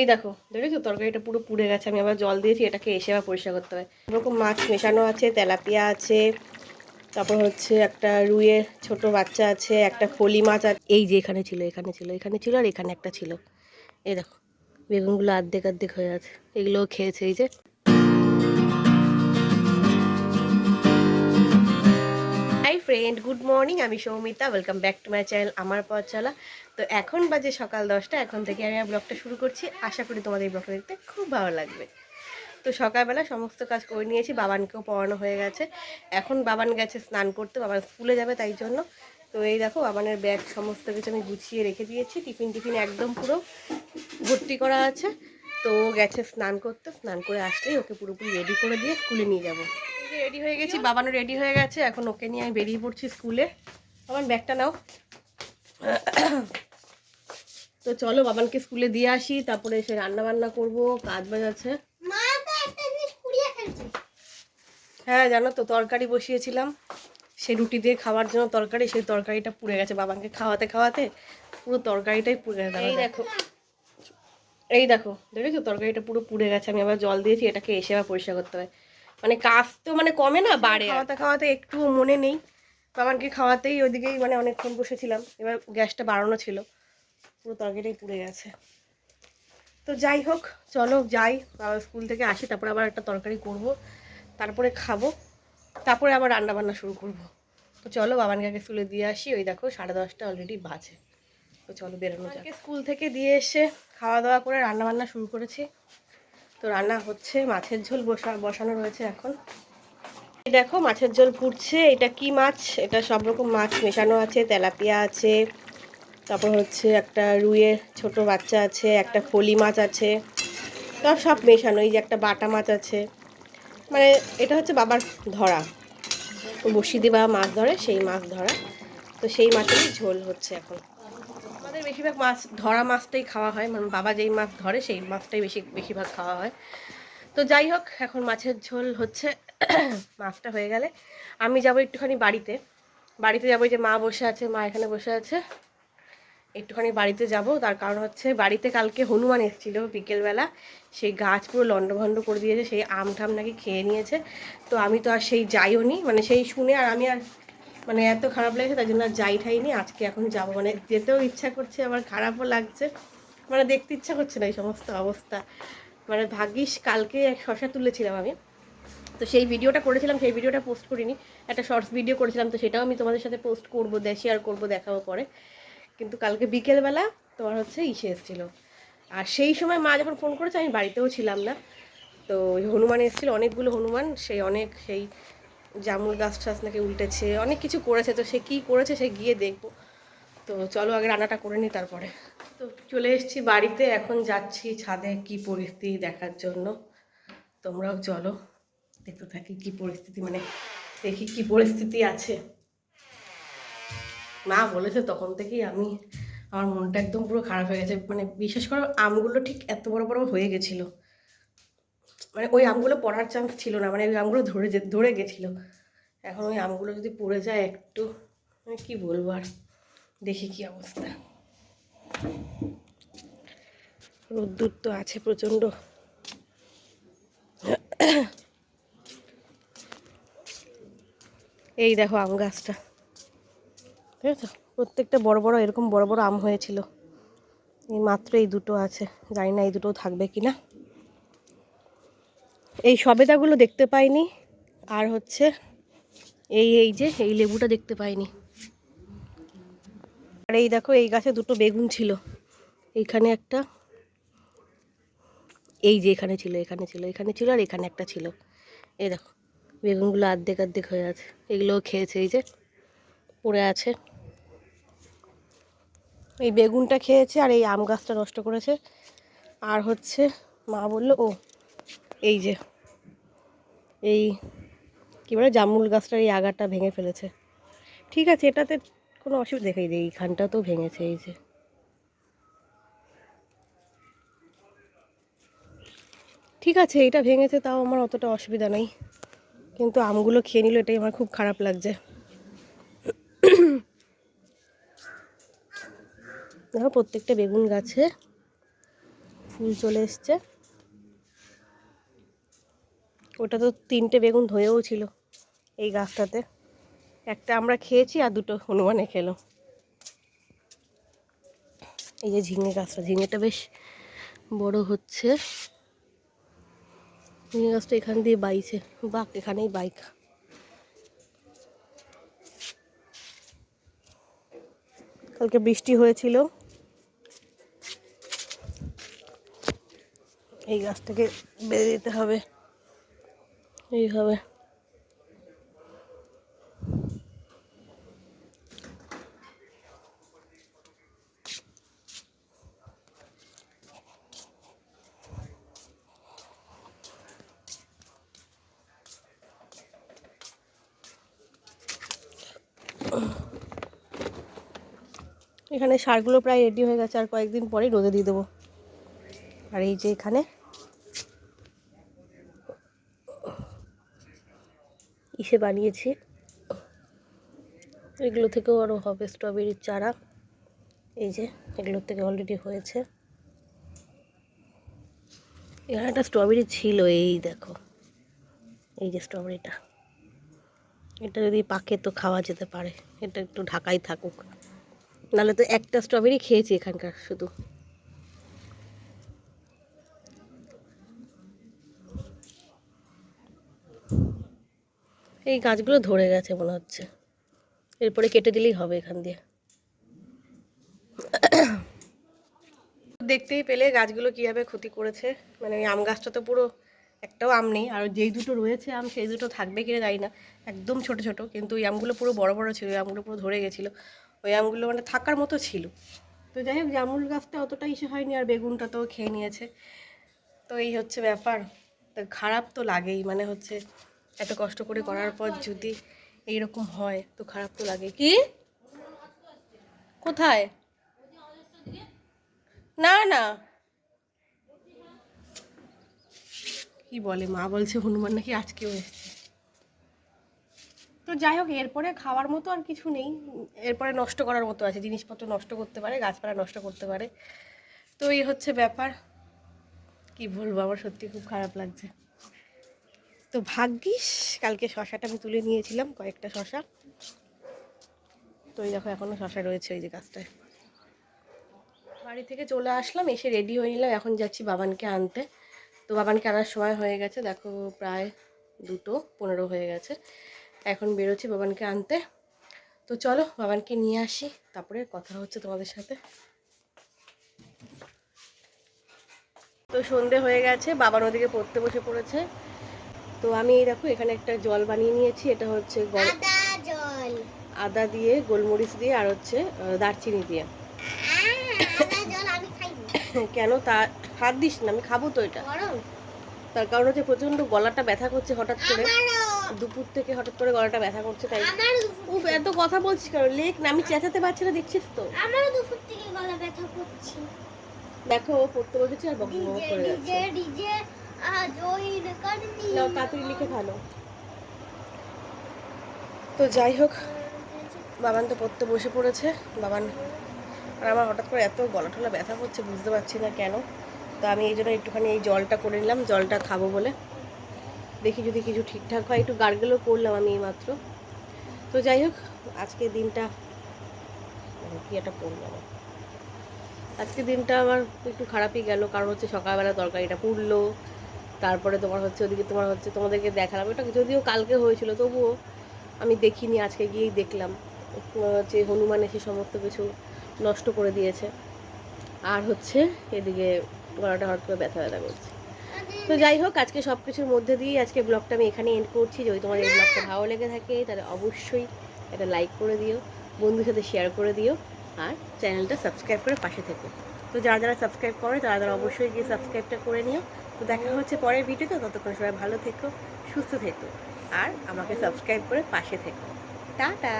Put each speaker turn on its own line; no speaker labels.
এই দেখো, দেখেছ? তরকারিটা পুরো পুড়ে গেছে, আমি আবার জল দিয়েছি, এটাকে এসে আবার পরিষ্কার করতে হবে। এরকম মাছ মেশানো আছে, তেলাপিয়া আছে, তারপর হচ্ছে একটা রুইয়ের ছোট বাচ্চা আছে, একটা ফলি মাছ আছে এই যে এখানে ছিল এখানে ছিল এখানে ছিল, আর এখানে একটা ছিল। এই দেখো, বেগুনগুলো আর্ধেক আর্ধেক হয়ে আছে, এগুলোও খেয়েছে, এই যে হাই ফ্রেন্ড, গুড মর্নিং, আমি Soumita, welcome back to my channel আমার পথ চলা তো এখন বাজে সকাল দশটা, এখন থেকে আমি ব্লগটা শুরু করছি। আশা করি তোমাদের এই ব্লগটা দেখতে খুব ভালো লাগবে। তো সকালবেলা সমস্ত কাজ করে নিয়েছি, বাবানকেও পড়ানো হয়ে গেছে। এখন বাবান গেছে স্নান করতে, বাবান স্কুলে যাবে তাই জন্য। তো এই দেখো, বাবানের ব্যাগ সমস্ত কিছু আমি গুছিয়ে রেখে দিয়েছি। টিফিন টিফিন একদম পুরো ভর্তি করা আছে। তো ও গেছে স্নান করতে, স্নান করে আসলেই ওকে পুরোপুরি রেডি করে দিয়ে স্কুলে নিয়ে যাব। রেডি হয়ে গেছি বাবানও রেডি হয়ে গেছে এখন ওকে নিয়ে আমি বেরিয়ে পড়ছি স্কুলে। আমার ব্যাগটা নাও। তো চলো বাবানকে স্কুলে দিয়ে আসি তারপরে এসে রান্না বান্না করব কাজ বাজ আছে
মা তো একটা জিনিস কুড়িয়ে ফেলছে।
হ্যাঁ জানো তো তরকারি বসিয়েছিলাম। সে রুটি দিয়ে খাওয়ার জন্য তরকারি সেই তরকারিটা পুড়ে গেছে বাবানকে খাওয়াতে খাওয়াতে। পুরো তরকারিটাই পুড়ে গেছে এই দেখো। এই দেখো দেখেছ? তরকারিটা পুরো পুড়ে গেছে আমি আবার জল দিয়েছি এটাকে এসে আবার পরিষ্কার করতে হবে। মানে কাজ তো মানে কমে না বাড়ে খাওয়াতে খাওয়াতে একটু মনে নেই। বাবানকে খাওয়াতেই ওইদিকেই মানে অনেকক্ষণ বসেছিলাম। এবার গ্যাসটা বাড়ানো ছিল। পুরো তরকারিটাই পুড়ে গেছে। তো যাই হোক চলো যাই। বাবা স্কুল থেকে আসি তারপরে আবার একটা তরকারি করব। তারপরে খাব। তারপরে আবার রান্না বান্না শুরু করব। তো চলো বাবানকে আগে স্কুলে দিয়ে আসি। ওই দেখো সাড়ে দশটা অলরেডি বাজে। তো চলো বেরোনো যাক। স্কুল থেকে দিয়ে এসে খাওয়া দাওয়া করে রান্না বান্না শুরু করেছি। তো রান্না হচ্ছে, মাছের ঝোল বসা, বসানো রয়েছে এখন। এই দেখো, মাছের ঝোল ফুটছে এটা কি মাছ? এটা সব রকম মাছ মেশানো আছে, তেলাপিয়া আছে। তারপর হচ্ছে একটা রুইয়ের ছোট বাচ্চা আছে, একটা ফলি মাছ আছে। সব সব মেশানো। এই যে একটা বাটা মাছ আছে। মানে এটা হচ্ছে বাবার ধরা। বসিদি বাবা মাছ ধরে, সেই মাছ ধরা। তো সেই মাছেরই ঝোল হচ্ছে এখন। বেশিরভাগ মাছ, ধরা মাছটাই খাওয়া হয়। মানে বাবা যেই মাছ ধরে, সেই মাছটাই বেশি, বেশিরভাগ খাওয়া হয়। তো যাই হোক, এখন মাছের ঝোল হচ্ছে। মাছটা হয়ে গেলে আমি যাব একটুখানি বাড়িতে। বাড়িতে যাব যে মা বসে আছে, মা এখানে বসে আছে। একটুখানি বাড়িতে যাব। তার কারণ হচ্ছে বাড়িতে কালকে হনুমান এসেছিল বিকেলবেলা। সেই গাছ পুরো লণ্ডভণ্ড করে দিয়েছে, সেই আম ঠাম নাকি খেয়ে নিয়েছে। তো আমি তো আর সেই যাইও নি মানে সেই শুনে আর আমি আর মানে এত খারাপ লেগেছে তাই জন্য আর যাই ঠাইনি আজকে এখন যাব। মানে যেতেও ইচ্ছা করছে, আবার খারাপও লাগছে। মানে দেখতে ইচ্ছা করছে না এই সমস্ত অবস্থা। মানে ভাগ্যিস কালকে এক শশা তুলেছিলাম আমি। তো সেই ভিডিওটা করেছিলাম, সেই ভিডিওটা পোস্ট করিনি। একটা শর্টস ভিডিও করেছিলাম, তো সেটাও আমি তোমাদের সাথে পোস্ট করব শেয়ার করব, দেখাবো পরে। কিন্তু কালকে বিকেলবেলা তোমার হচ্ছে ইসে এসেছিল। আর সেই সময় মা যখন ফোন করেছে, আমি বাড়িতেও ছিলাম না। তো হনুমান এসেছিল, অনেকগুলো হনুমান, সেই অনেক, সেই জামুল গাছ টাছ নাকি উল্টেছে, অনেক কিছু করেছে, তো সে কী করেছে সে গিয়ে দেখব। তো চলো আগে রান্নাটা করে নিই তারপরে। তো চলে এসেছি বাড়িতে, এখন যাচ্ছি ছাদে কি পরিস্থিতি দেখার জন্য। তোমরাও চলো, দেখতে থাকি কি পরিস্থিতি মানে দেখি কি পরিস্থিতি আছে। মা বলেছে তখন থেকেই আমি, আমার মনটা একদম পুরো খারাপ হয়ে গেছে। মানে বিশেষ করে আমগুলো ঠিক এত বড় বড় হয়ে গেছিল। মানে ওই আমগুলো পড়ার চান্স ছিল না মানে ওই আমগুলো ধরে যে, ধরে গেছিল। এখন ওই আমগুলো যদি পড়ে যায় একটু মানে কী বলব আর? দেখি কি অবস্থা। রোদ্দুর তো আছে প্রচণ্ড। এই দেখো আম গাছটা। ঠিক আছে? প্রত্যেকটা বড় বড়, এরকম বড় বড় আম হয়েছিল। এই মাত্র এই দুটো আছে, জানি না এই দুটো থাকবে কি না এই সবেদাগুলো দেখতে পাইনি। আর হচ্ছে এই এই যে, এই লেবুটা দেখতে পাইনি। আর এই দেখো, এই গাছে দুটো বেগুন ছিল। এইখানে একটা, এই যে এখানে ছিল এখানে ছিল এখানে ছিল, আর এখানে একটা ছিল। এই দেখো, বেগুনগুলো আর্ধেক আর্ধেক হয়ে আছে। এগুলোও খেয়েছে, এই যে পড়ে আছে। এই বেগুনটা খেয়েছে, আর এই আম গাছটা নষ্ট করেছে। আর হচ্ছে মা বলল, ও এই যে, এই কী বলে জামুল গাছটার এই আগাটা ভেঙে ফেলেছে। ঠিক আছে, এটাতে কোনো অসুবিধা দেখাই দেয় এইখানটা তো ভেঙেছে, এই যে। ঠিক আছে, এটা ভেঙেছে, তাও আমার অতটা অসুবিধা নেই। কিন্তু আমগুলো খেয়ে নিল, এটাই আমার খুব খারাপ লাগছে। দেখো, প্রত্যেকটা বেগুন গাছে ফুল চলে এসছে। ওটা তো তিনটে বেগুন ধরেও ছিল এই গাছটাতে। একটা আমরা খেয়েছি আর দুটো হনুমানে খেলো। এই যে ঝিঙে গাছটা, ঝিঙেটা বেশ বড় হচ্ছে। ঝিঙে গাছটা এখান দিয়ে বাইছে। বাক এখানেই বাইক কালকে বৃষ্টি হয়েছিল। এই গাছটাকে বেঁধে দিতে হবে। এইভাবে। এখানে সারগুলো প্রায় রেডি হয়ে গেছে, আর কয়েকদিন পরেই রোদে দিয়ে দেবো। আর এই যে এখানে ইসে বানিয়েছি? এগুলো থেকেও আরও হবে স্ট্রবেরির চারা। এই যে, এগুলোর থেকে অলরেডি হয়েছে। এখানে একটা স্ট্রবেরি ছিল, এই দেখো। এই যে স্ট্রবেরিটা এটা যদি পাকে তো খাওয়া যেতে পারে। এটা একটু ঢাকাই থাকুক। নাহলে তো একটা স্ট্রবেরি খেয়েছি এখানকার শুধু। এই গাছগুলো ধরে গেছে মনে হচ্ছে। এরপরে কেটে দিলেই হবে এখান দিয়ে। দেখতেই পেলে গাছগুলো কীভাবে ক্ষতি করেছে। মানে ওই আম গাছটা তো পুরো একটাও আম নেই, আর যেই দুটো রয়েছে আম, সেই দুটো থাকবে কিনা জানি না। একদম ছোট ছোট, কিন্তু ওই আমগুলো পুরো বড় বড় ছিল, ওই আমগুলো পুরো ধরে গেছিল। ওই আমগুলো মানে থাকার মতো ছিল। তো যাই হোক জামুল গাছটা অতটা ইসে হয়নি, আর বেগুনটা তো খেয়ে নিয়েছে। তো এই হচ্ছে ব্যাপার। তো খারাপ তো লাগেই মানে হচ্ছে এত কষ্ট করে করার পর যদি এইরকম হয় তো খারাপ তো লাগে। কি? কোথায়? না না। কি বলে, মা বলছে হনুমান নাকি আজকেও এসছে। তো যাই হোক, এরপরে খাওয়ার মতো আর কিছু নেই। এরপরে নষ্ট করার মতো আছে, জিনিসপত্র নষ্ট করতে পারে, গাছপালা নষ্ট করতে পারে। তো এই হচ্ছে ব্যাপার। কি বলব, আমার সত্যি খুব খারাপ লাগছে। তো ভাগ্যিস, কালকে শশাটা আমি তুলে নিয়েছিলাম, কয়েকটা শশা। তো এই দেখো এখনও শশা রয়েছে ওই যে গাছটায়। বাড়ি থেকে চলে আসলাম, এসে রেডি হয়ে নিলাম, এখন যাচ্ছি বাবানকে আনতে। তো বাবানকে আনার সময় হয়ে গেছে, দেখো প্রায় দুটো, পনেরো হয়ে গেছে। এখন বেরোচ্ছি বাবানকে আনতে। তো চলো, বাবানকে নিয়ে আসি, তারপরে কথা হচ্ছে তোমাদের সাথে। তো সন্ধে হয়ে গেছে বাবার ওদিকে পড়তে বসে পড়েছে। তো আমি এই দেখো এখানে একটা জল বানিয়ে নিয়েছি। এটা হচ্ছে
আদা জল।
আদা দিয়ে গোলমরিচ দিয়ে আর হচ্ছে দারচিনি দিয়ে। কেন? তা হাত দিস না আমি খাব তো এটা। তার কারণ হচ্ছে প্রচণ্ড গলাটা ব্যথা করছে হঠাৎ করে। দুপুর থেকে হঠাৎ করে গলাটা ব্যথা করছে তাই উফ এত কথা বলছিস কারণ লেক না আমি চেঁচাতে পারছি না দেখছিস তো?
আমারও দুপুর থেকে গলা ব্যথা করছে।
দেখো ও পড়তে বসেছে আর বক বক করে যাচ্ছে। তাড়াতাড়ি লিখে ভালো তো যাই হোক, বাবান তো পড়তে বসে পড়েছে। বাবান, আর আমার হঠাৎ করে এত গলা টলা ব্যথা করছে, বুঝতে পারছি না কেন। তো আমি এই জন্য একটুখানি এই জলটা করে নিলাম, জলটা খাব বলে। দেখি যদি কিছু ঠিকঠাক হয়, একটু গার্গেলও করলাম আমি এইমাত্র। তো যাই হোক, আজকে দিনটা, কি একটা পড়লাম আজকে দিনটা আমার একটু খারাপই গেল, কারণ হচ্ছে সকালবেলা তরকারিটা পুড়লো তারপরে তোমার হচ্ছে ওদিকে তোমার হচ্ছে তোমাদেরকে দেখালাম। ওটা যদিও কালকে হয়েছিল, তবুও আমি দেখিনি, আজকে গিয়েই দেখলাম। যে হনুমান এসে সমস্ত কিছু নষ্ট করে দিয়েছে। আর হচ্ছে এদিকে গলাটা হঠাৎ করে ব্যথা ব্যথা করছে। তো যাই হোক, আজকে সব কিছুর মধ্যে দিয়ে আজকে ব্লগটা আমি এখানে এন্ড করছি। যদি তোমার এই ব্লগটা ভালো লেগে থাকে, তাহলে অবশ্যই একটা লাইক করে দিও বন্ধুর সাথে শেয়ার করে দিও, আর চ্যানেলটা সাবস্ক্রাইব করে পাশে থেকো। তো যারা যারা সাবস্ক্রাইব করে তারা তারা অবশ্যই গিয়ে সাবস্ক্রাইবটা করে নিও। তো দেখা হচ্ছে পরের ভিডিওতে, ততক্ষণ সবাই ভালো থেকো, সুস্থ থেকো, আর আমাকে সাবস্ক্রাইব করে পাশে থেকো। টাটা!